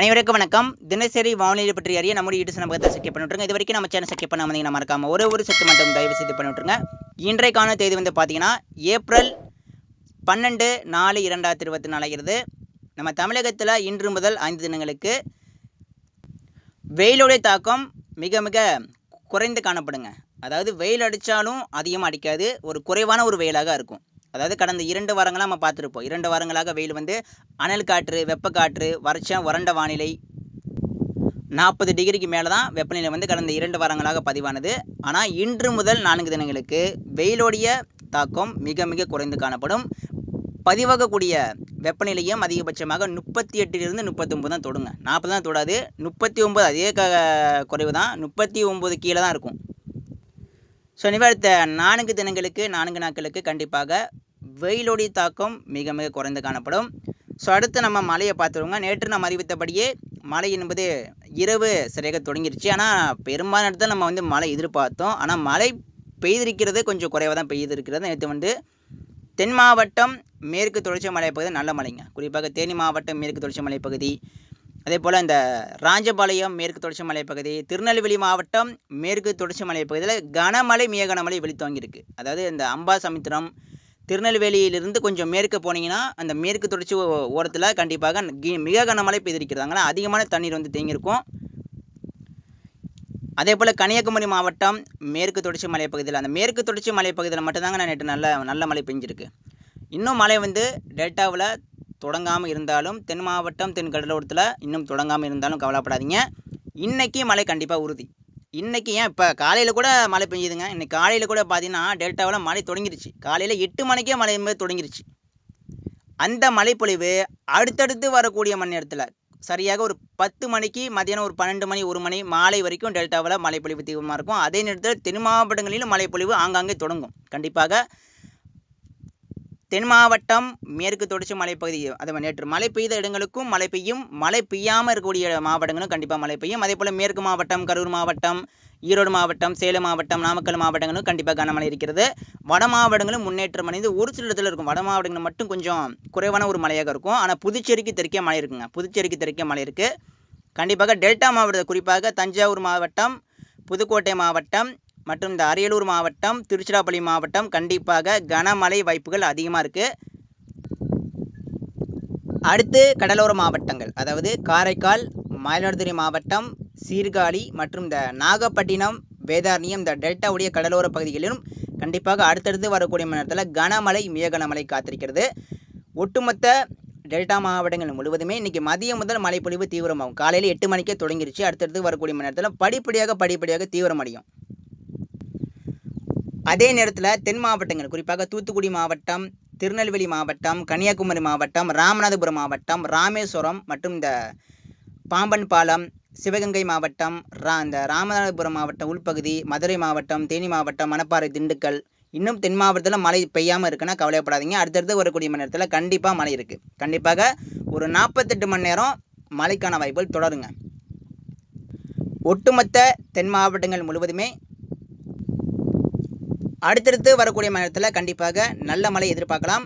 அனைவருக்கும் வணக்கம். தினசரி வானிலை பற்றி அறிய நம்முடைய யூடியூப் சமூகத்தை சக்கிய பண்ணிவிட்டுருங்க இது வரைக்கும் நம்ம சேனல் சக்கிய பண்ண வந்தீங்கன்னா மறக்காம ஒரு ஒரு செட்டு மட்டும் தயவு செய்து பண்ணிவிட்டுருங்க இன்றைக்கான தேதி வந்து பார்த்தீங்கன்னா ஏப்ரல் பன்னெண்டு நாலு இரண்டாயிரத்தி இருபத்தி நாலாகிறது நம்ம தமிழகத்தில் இன்று முதல் ஐந்து தினங்களுக்கு வெயிலுடைய தாக்கம் மிக மிக குறைந்து காணப்படுங்க. அதாவது வெயில் அடித்தாலும் அதிகமாக அடிக்காது. ஒரு குறைவான ஒரு வெயிலாக இருக்கும். அதாவது கடந்த இரண்டு வாரங்களாக நம்ம பார்த்துருப்போம். இரண்டு வாரங்களாக வெயில் வந்து அனல் காற்று வெப்ப காற்று வறட்சம் வறண்ட வானிலை நாற்பது டிகிரிக்கு மேலே தான் வெப்பநிலை வந்து கடந்த இரண்டு வாரங்களாக பதிவானது. ஆனால் இன்று முதல் நான்கு தினங்களுக்கு வெயிலோடைய தாக்கம் மிக மிக குறைந்து காணப்படும். பதிவாகக்கூடிய வெப்பநிலையும் அதிகபட்சமாக முப்பத்தி எட்டிலிருந்து முப்பத்தொம்பது தான் தொடுங்க. நாற்பது தான் தொடாது. முப்பத்தி ஒம்பது அதே க குறைவு தான் முப்பத்தி ஒம்பது கீழே தான் இருக்கும். ஸோ இனிமே அடுத்த நான்கு தினங்களுக்கு நான்கு நாட்களுக்கு கண்டிப்பாக வெயிலுடைய தாக்கம் மிக மிக குறைந்து காணப்படும். ஸோ அடுத்து நம்ம மழையை பார்த்துருவோங்க. நேற்று நம்ம அறிவித்தபடியே மழை என்பது இரவு சரியாக தொடங்கிருச்சு. ஆனால் பெரும்பாலான இடத்துல நம்ம வந்து மழை எதிர்பார்த்தோம். ஆனால் மழை பெய்திருக்கிறது கொஞ்சம் குறைவாக தான் பெய்திருக்கிறது. நேற்று வந்து தென் மாவட்டம் மேற்கு தொடர்ச்சி மலைப்பகுதி நல்ல மலைங்க. குறிப்பாக தேனி மாவட்டம் மேற்கு தொடர்ச்சி மலைப்பகுதி அதே போல் இந்த ராஜபாளையம் மேற்கு தொடர்ச்சி மலைப்பகுதி திருநெல்வேலி மாவட்டம் மேற்கு தொடர்ச்சி மலைப்பகுதியில் கனமழை மிக கனமழை வெளித்தோங்கியிருக்கு அதாவது இந்த அம்பா சமுத்திரம் திருநெல்வேலியிலிருந்து கொஞ்சம் மேற்கு போனீங்கன்னா அந்த மேற்கு தொடர்ச்சி ஓரத்தில் கண்டிப்பாக மிக கனமழை பெய்திருக்கிறது அதிகமான தண்ணீர் வந்து தேங்கியிருக்கும். அதே போல் கன்னியாகுமரி மாவட்டம் மேற்கு தொடர்ச்சி மலைப்பகுதியில் அந்த மேற்கு தொடர்ச்சி மலைப்பகுதியில் மட்டும்தாங்க நான் நேற்று நல்ல நல்ல மழை பெஞ்சிருக்கு. இன்னும் மழை வந்து டெல்டாவில் தொடங்காமல் இருந்தாலும் தென் மாவட்டம் தென் கடலோரத்தில் இன்னும் தொடங்காமல் இருந்தாலும் கவலைப்படாதீங்க. இன்றைக்கி மழை கண்டிப்பாக உறுதி. இன்றைக்கி ஏன் இப்போ காலையில் கூட மழை பெஞ்சுதுங்க இன்றைக்கி காலையில் கூட பார்த்தீங்கன்னா டெல்டாவில் மழை தொடங்கிருச்சு. காலையில் எட்டு மணிக்கே மழை என்பது தொடங்கிருச்சு. அந்த மழைப்பொழிவு அடுத்தடுத்து வரக்கூடிய மணி நேரத்தில் சரியாக ஒரு பத்து மணிக்கு மதியானம் ஒரு பன்னெண்டு மணி ஒரு மணி மாலை வரைக்கும் டெல்டாவில் மழைப்பொழிவு தீவிரமாக இருக்கும். அதே நேரத்தில் தென் மாவட்டங்களிலும் மழைப்பொழிவு ஆங்காங்கே தொடங்கும். கண்டிப்பாக தென் மாவட்டம் மேற்கு தொடர்ச்சி மலைப்பகுதி அதே நேற்று மழை பெய்த இடங்களுக்கும் மழை பெய்யும். மழை பெய்யாமல் இருக்கக்கூடிய மாவட்டங்களும் கண்டிப்பாக மழை பெய்யும். அதே போல் மேற்கு மாவட்டம் கரூர் மாவட்டம் ஈரோடு மாவட்டம் சேலம் மாவட்டம் நாமக்கல் மாவட்டங்களும் கண்டிப்பாக கனமழை இருக்கிறது. வட மாவட்டங்களும் முன்னேற்றம் அடைந்து ஒரு சில இடத்துல இருக்கும். வட மாவட்டங்கள் மட்டும் கொஞ்சம் குறைவான ஒரு மழையாக இருக்கும். ஆனால் புதுச்சேரிக்கு தெற்கே மழை இருக்குங்க. புதுச்சேரிக்கு தெற்கே மழை இருக்குது கண்டிப்பாக டெல்டா மாவட்டத்தை குறிப்பாக தஞ்சாவூர் மாவட்டம் புதுக்கோட்டை மாவட்டம் மற்றும் இந்த அரியலூர் மாவட்டம் திருச்சிராப்பள்ளி மாவட்டம் கண்டிப்பாக கனமழை வாய்ப்புகள் அதிகமாக இருக்குது அடுத்து கடலோர மாவட்டங்கள் அதாவது காரைக்கால் மயிலாடுதுறை மாவட்டம் சீர்காழி மற்றும் இந்த நாகப்பட்டினம் வேதாரண்யம் இந்த டெல்டாவுடைய கடலோர பகுதிகளிலும் கண்டிப்பாக அடுத்தடுத்து வரக்கூடிய நேரத்தில் கனமழை மிக கனமழை காத்திருக்கிறது. ஒட்டுமொத்த டெல்டா மாவட்டங்கள் முழுவதுமே இன்றைக்கி மதியம் முதல் மழைப்பொழிவு தீவிரமாகும். காலையில் எட்டு மணிக்கே தொடங்கிருச்சு. அடுத்தடுத்து வரக்கூடிய மணி நேரத்தில் படிப்படியாக படிப்படியாக தீவிரமடையும். அதே நேரத்தில் தென் மாவட்டங்கள் குறிப்பாக தூத்துக்குடி மாவட்டம் திருநெல்வேலி மாவட்டம் கன்னியாகுமரி மாவட்டம் ராமநாதபுரம் மாவட்டம் ராமேஸ்வரம் மற்றும் இந்த பாம்பன் பாலம் சிவகங்கை மாவட்டம் ரா இந்த ராமநாதபுரம் மாவட்டம் உள்பகுதி மதுரை மாவட்டம் தேனி மாவட்டம் மணப்பாறை திண்டுக்கல். இன்னும் தென் மாவட்டத்தில் மழை பெய்யாமல் இருக்குன்னா கவலைப்படாதீங்க அடுத்தடுத்து வரக்கூடிய மணி நேரத்தில் கண்டிப்பாக மழை இருக்குது கண்டிப்பாக ஒரு நாற்பத்தெட்டு மணி நேரம் மழைக்கான வாய்ப்புகள் தொடருங்க. ஒட்டுமொத்த தென் மாவட்டங்கள் முழுவதுமே அடுத்தடுத்து வரக்கூடிய மாநிலத்தில் கண்டிப்பாக நல்ல மழை எதிர்பார்க்கலாம்.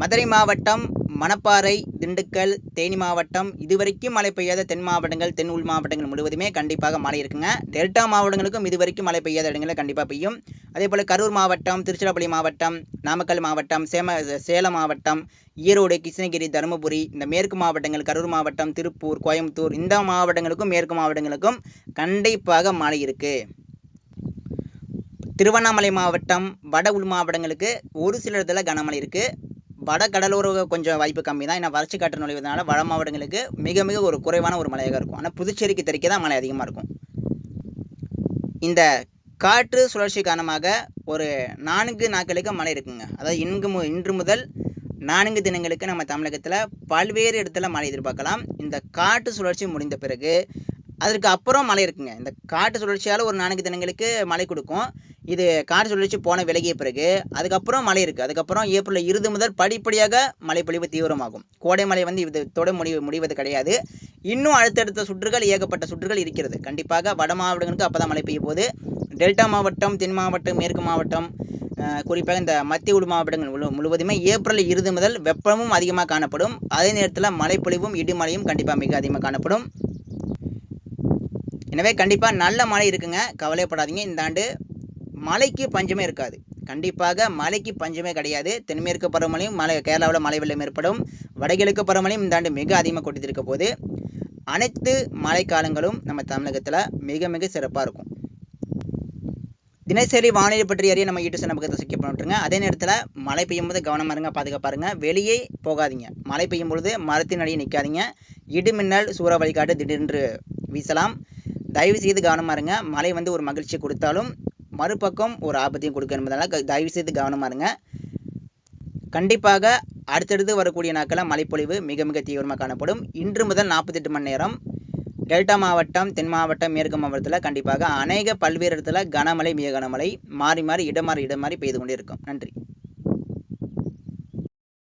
மதுரை மாவட்டம் மணப்பாறை திண்டுக்கல் தேனி மாவட்டம் இதுவரைக்கும் மழை பெய்யாத தென் மாவட்டங்கள் தென் உள் மாவட்டங்கள் முழுவதுமே கண்டிப்பாக மழை இருக்குங்க. டெல்டா மாவட்டங்களுக்கும் இதுவரைக்கும் மழை பெய்யாத இடங்களில் கண்டிப்பாக பெய்யும். அதே போல் கரூர் மாவட்டம் திருச்சிராப்பள்ளி மாவட்டம் நாமக்கல் மாவட்டம் சேம சேலம் மாவட்டம் ஈரோடு கிருஷ்ணகிரி தருமபுரி இந்த மேற்கு மாவட்டங்கள் கரூர் மாவட்டம் திருப்பூர் கோயம்புத்தூர் இந்த மாவட்டங்களுக்கும் மேற்கு மாவட்டங்களுக்கும் கண்டிப்பாக மழை இருக்குது திருவண்ணாமலை மாவட்டம் வட உள் மாவட்டங்களுக்கு ஒரு சில இடத்துல கனமழை இருக்குது வட கடலோர கொஞ்சம் வாய்ப்பு கம்மி தான். ஏன்னா வறட்சி காற்று நுழைவதனால வட மாவட்டங்களுக்கு மிக மிக ஒரு குறைவான ஒரு மழையாக இருக்கும். ஆனால் புதுச்சேரிக்கு தெற்கே தான் மழை அதிகமாக இருக்கும். இந்த காற்று சுழற்சி காரணமாக ஒரு நான்கு நாட்களுக்கு மழை இருக்குங்க. அதாவது இன்று மு இன்று முதல் நான்கு தினங்களுக்கு நம்ம தமிழகத்தில் பல்வேறு இடத்துல மழை எதிர்பார்க்கலாம். இந்த காற்று சுழற்சி முடிந்த பிறகு அதற்கு அப்புறம் மழை இருக்குங்க. இந்த காற்று சுழற்சியால் ஒரு நான்கு தினங்களுக்கு மழை கொடுக்கும். இது காற்று சுழற்சி போன விலகிய பிறகு அதுக்கப்புறம் மழை இருக்குது அதுக்கப்புறம் ஏப்ரல் இறுதி முதல் படிப்படியாக மழைப்பொழிவு தீவிரமாகும். கோடை மழை வந்து இதோட முடிவு முடிவது கிடையாது. இன்னும் அடுத்தடுத்த சுற்றுகள் ஏகப்பட்ட சுற்றுகள் இருக்கிறது. கண்டிப்பாக வட மாவட்டங்களுக்கு அப்போ தான் மழை பெய்ய போகுது. டெல்டா மாவட்டம் தென் மாவட்டம் மேற்கு மாவட்டம் குறிப்பாக இந்த மத்திய உள் மாவட்டங்கள் முழு முழுவதுமே ஏப்ரல் இறுதி முதல் வெப்பமும் அதிகமாக காணப்படும். அதே நேரத்தில் மழைப்பொழிவும் இடிமழையும் கண்டிப்பாக மிக அதிகமாக காணப்படும். எனவே கண்டிப்பாக நல்ல மழை இருக்குங்க. கவலைப்படாதீங்க. இந்த ஆண்டு மழைக்கு பஞ்சமே இருக்காது. கண்டிப்பாக மழைக்கு பஞ்சமே கிடையாது. தென்மேற்கு பருவமழையும் மழை கேரளாவில் மழை வெள்ளம் ஏற்படும். வடகிழக்கு பருவமழையும் இந்த ஆண்டு மிக அதிகமாக கொட்டிருக்க போது அனைத்து மழைக்காலங்களும் நம்ம தமிழகத்தில் மிக மிக சிறப்பாக இருக்கும். தினசரி வானிலை பற்றி அறிய நம்ம யூடியூப் சேனல் பக்கத்தில் பண்ணிட்டுருங்க அதே நேரத்தில் மழை பெய்யும் போது கவனமாக இருங்க பாதுகாப்பாருங்க வெளியே போகாதீங்க. மழை பெய்யும் பொழுது மரத்தின் அடியே நிற்காதீங்க இடிமின்னல் சூறாவளி காற்று திடீரென்று வீசலாம். தயவு செய்து கவனமாக இருங்க. மழை வந்து ஒரு மகிழ்ச்சியை கொடுத்தாலும் மறுபக்கம் ஒரு ஆபத்தையும் கொடுக்க என்பதனால தயவு செய்து கவனமாக இருங்க. கண்டிப்பாக அடுத்தடுத்து வரக்கூடிய நாட்களில் மழைப்பொழிவு மிக மிக தீவிரமாக காணப்படும். இன்று முதல் நாற்பத்தெட்டு மணி நேரம் டெல்டா மாவட்டம் தென் மாவட்டம் மேற்கு மாவட்டத்தில் கண்டிப்பாக அநேக பல்வேறு இடத்துல கனமழை மிக கனமழை மாறி மாறி இடம் மாறி இடம் மாறி பெய்து கொண்டே இருக்கும். நன்றி.